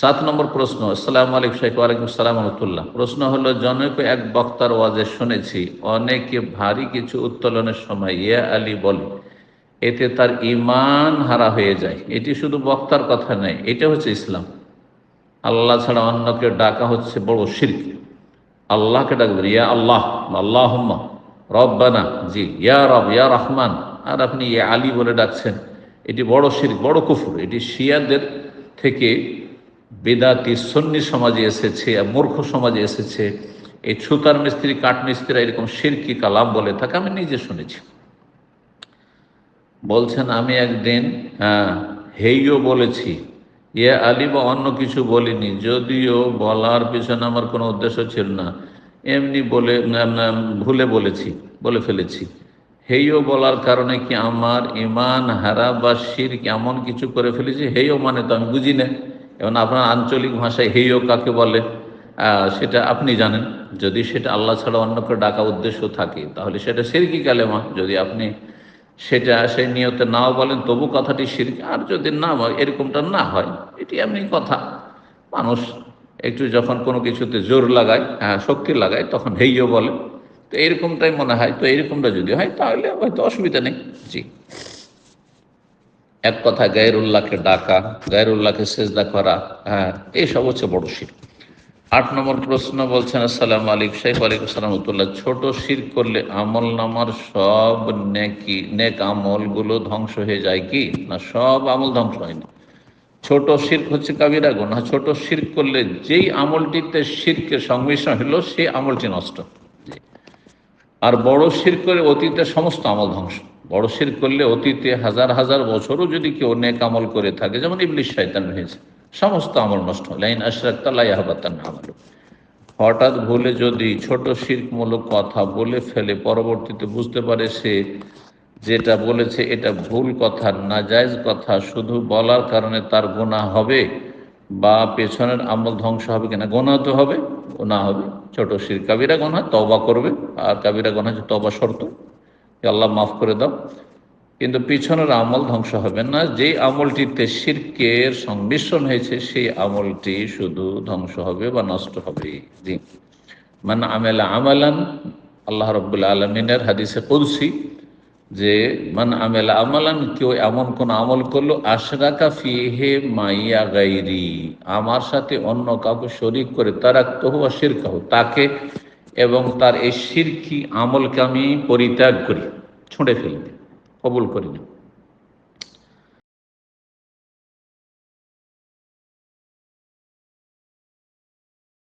সাত নম্বর প্রশ্ন, আসসালাম আলাইকুম শেখ ওয়ালাইকুম সালাম রহমতুল্লাহ। প্রশ্ন হলো, জনক এক বক্তার ওয়াজে শুনেছি, অনেকে ভারী কিছু উত্তোলনের সময়, ইয়া আলী বলে, এতে তার ইমান হারা হয়ে যায়। এটি শুধু বক্তার কথা নয়, এটা হচ্ছে ইসলাম। আল্লাহ ছাড়া অন্যকে ডাকা হচ্ছে বড় শির্ক। আল্লাহকে ডাকবেন, ইয়া আল্লাহ আল্লাহ রব্বানা, জি, ইয়া রব, ইয়া রহমান, আর আপনি ইয়া আলী বলে ডাকছেন। এটি বড় শির্ক, বড় কুফুর। এটি শিয়াদের থেকে বেদাতি সন্নি সমাজে এসেছে মূর্খ সমাজে এসেছে। এই ছুতার মিস্ত্রি, কাঠ মিস্ত্রিরা এরকম শিরকি কালাম বলে থাকে, আমি নিজে শুনেছি। বলছেন, আমি একদিন হ্যাঁ হেইও বলেছি ইয়ে আলী বা অন্য কিছু বলিনি, যদিও বলার পিছনে আমার কোনো উদ্দেশ্য ছিল না। এমনি বলে ভুলে বলেছি, বলে ফেলেছি। হেইও বলার কারণে কি আমার ইমান, হারা বা শির এমন কিছু করে ফেলেছি? হেইও মানে তো আমি বুঝি না। এবং আপনার আঞ্চলিক ভাষায় হেইও কাকে বলে সেটা আপনি জানেন। যদি সেটা আল্লাহ ছাড়া অন্যকে ডাকা উদ্দেশ্য থাকে, তাহলে সেটা সিরকি কালেমা। যদি আপনি সেটা, সেই নিয়তে নাও বলেন, তবু কথাটি সিরকি। আর যদি না এরকমটা না হয়, এটি এমনি কথা। মানুষ একটু যখন কোনো কিছুতে জোর লাগায় হ্যাঁ শক্তি লাগায়, তখন হেইও বলে। তো এরকমটাই মনে হয়। তো এরকমটা যদি হয়, তাহলে হয়তো অসুবিধা নেই। জি। এক কথা গায়রুল্লাহকে ডাকা, গায়রুল্লাহকে সেজদা করা হ্যাঁ এইসব হচ্ছে বড় শির। আট নম্বর প্রশ্ন বলছেন, আসসালাম আলিক শেখ আলিকুম সালামতুল্লাহ ছোট শির করলে আমল নামার সব নেকি, নেক আমলগুলো ধ্বংস হয়ে যায় কি? না, সব আমল ধ্বংস হয় না। ছোট শির্ক হচ্ছে কাবিরা গুণা ছোট শির্ক করলে যেই আমলটিতে শিরকের সংমিশ্রণ হলো, সেই আমলটি নষ্ট। আর বড় শির করে অতীতে সমস্ত আমল ধ্বংস। বড় শির করলে অতীতে হাজার হাজার বছরও যদি কেউ নেক আমল করে থাকে, যেমন ইবলিশ শয়তান হয়েছে, সমস্ত আমল নষ্ট হয়। লাইন আশরাক্তাল্লাহাবাতান আমল হঠাৎ ভুলে যদি ছোট শির্কমূলক কথা বলে ফেলে, পরবর্তীতে বুঝতে পারে সে যেটা বলেছে এটা ভুল কথা, নাজায়জ কথা, শুধু বলার কারণে তার গোনা হবে বা পেছনের আমল ধ্বংস হবে কিনা। গোনা তো হবে গোনা হবে। ছোট শির কাবিরা গোনা তবা করবে। আর কাবিরা গোনা হচ্ছে তবা শর্ত। আল্লাহ মাফ করে দাও। কিন্তু পিছনের আমল ধ্বংস হবে না। যেই আমলটিতে শিরকের সংমিশ্রণ হয়েছে, সেই আমলটি শুধু ধ্বংস হবে বা নষ্ট হবে। জি। মানে আমেলা আমালান, আল্লাহ রব্বুল্লা আলমিনের হাদিসে কলসি যে, মান আমেলা আমালান, কেউ এমন কোন আমল করল, আশরাকা ফিহে মাইয়া গাইরি। আমার সাথে অন্য কাউকে শরিক করে তারা তহু বা শিরকাহ। তাকে এবং তার এই শিরকি আমলকে আমি পরিত্যাগ করি ছুঁড়ে ফেলি কবুল করি না।